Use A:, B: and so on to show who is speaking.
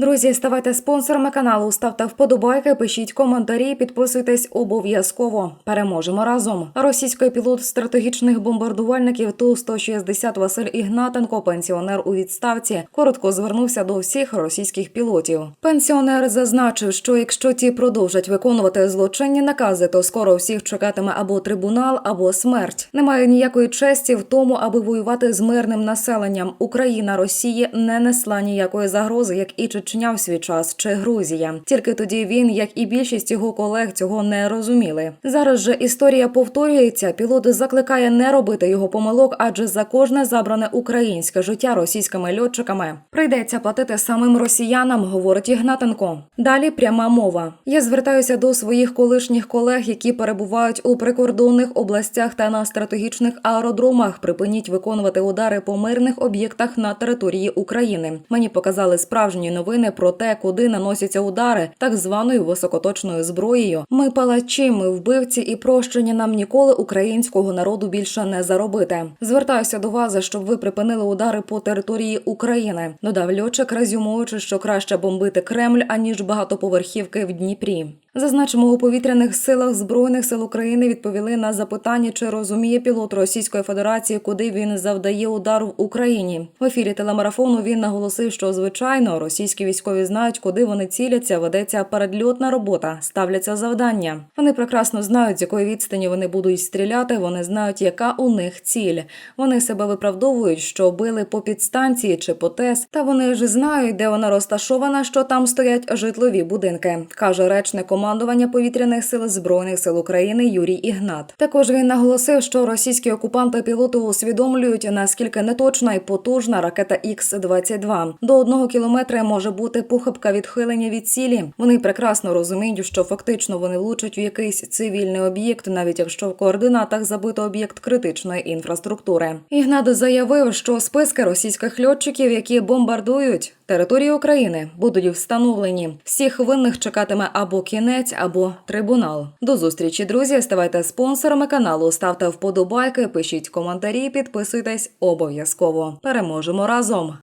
A: Друзі, ставайте спонсорами каналу, ставте вподобайки, пишіть коментарі, підписуйтесь обов'язково. Переможемо разом. Російський пілот стратегічних бомбардувальників ту 160 Василь Ігнатенко, пенсіонер у відставці, коротко звернувся до всіх російських пілотів. Пенсіонер зазначив, що якщо ті продовжать виконувати злочинні накази, то скоро всіх чекатиме або трибунал, або смерть. Немає ніякої честі в тому, аби воювати з мирним населенням. Україна Росії не несла ніякої загрози, як і Чечня свій час чи Грузія. Тільки тоді він, як і більшість його колег, цього не розуміли. Зараз же історія повторюється. Пілот закликає не робити його помилок, адже за кожне забране українське життя російськими льотчиками прийдеться платити самим росіянам, говорить Ігнатенко. Далі пряма мова. Я звертаюся до своїх колишніх колег, які перебувають у прикордонних областях та на стратегічних аеродромах. Припиніть виконувати удари по мирних об'єктах на території України. Мені показали справжні новини про те, куди наносяться удари так званою високоточною зброєю. Ми палачі, ми вбивці і прощення нам ніколи українського народу більше не заробити. Звертаюся до вас, щоб ви припинили удари по території України. Додав льотчик, резюмуючи, що краще бомбити Кремль аніж багатоповерхівки в Дніпрі. Зазначимо, у повітряних силах збройних сил України відповіли на запитання, чи розуміє пілот Російської Федерації, куди він завдає удар в Україні. В ефірі телемарафону він наголосив, що звичайно російські військові знають, куди вони ціляться. Ведеться передльотна робота, ставляться завдання. Вони прекрасно знають, з якої відстані вони будуть стріляти. Вони знають, яка у них ціль. Вони себе виправдовують, що били по підстанції чи по ТЕС. Та вони ж знають, де вона розташована, що там стоять житлові будинки, каже речник командування повітряних сил збройних сил України Юрій Ігнат. Також він наголосив, що російські окупанти пілоти усвідомлюють наскільки неточна і потужна ракета Х-22. До одного кілометра може бути похибка відхилення від цілі. Вони прекрасно розуміють, що фактично вони влучать у якийсь цивільний об'єкт, навіть якщо в координатах забито об'єкт критичної інфраструктури. Ігнат заявив, що списки російських льотчиків, які бомбардують територію України, будуть встановлені. Всіх винних чекатиме або кінець, або трибунал. До зустрічі, друзі. Ставайте спонсорами каналу, ставте вподобайки, пишіть коментарі, підписуйтесь обов'язково. Переможемо разом.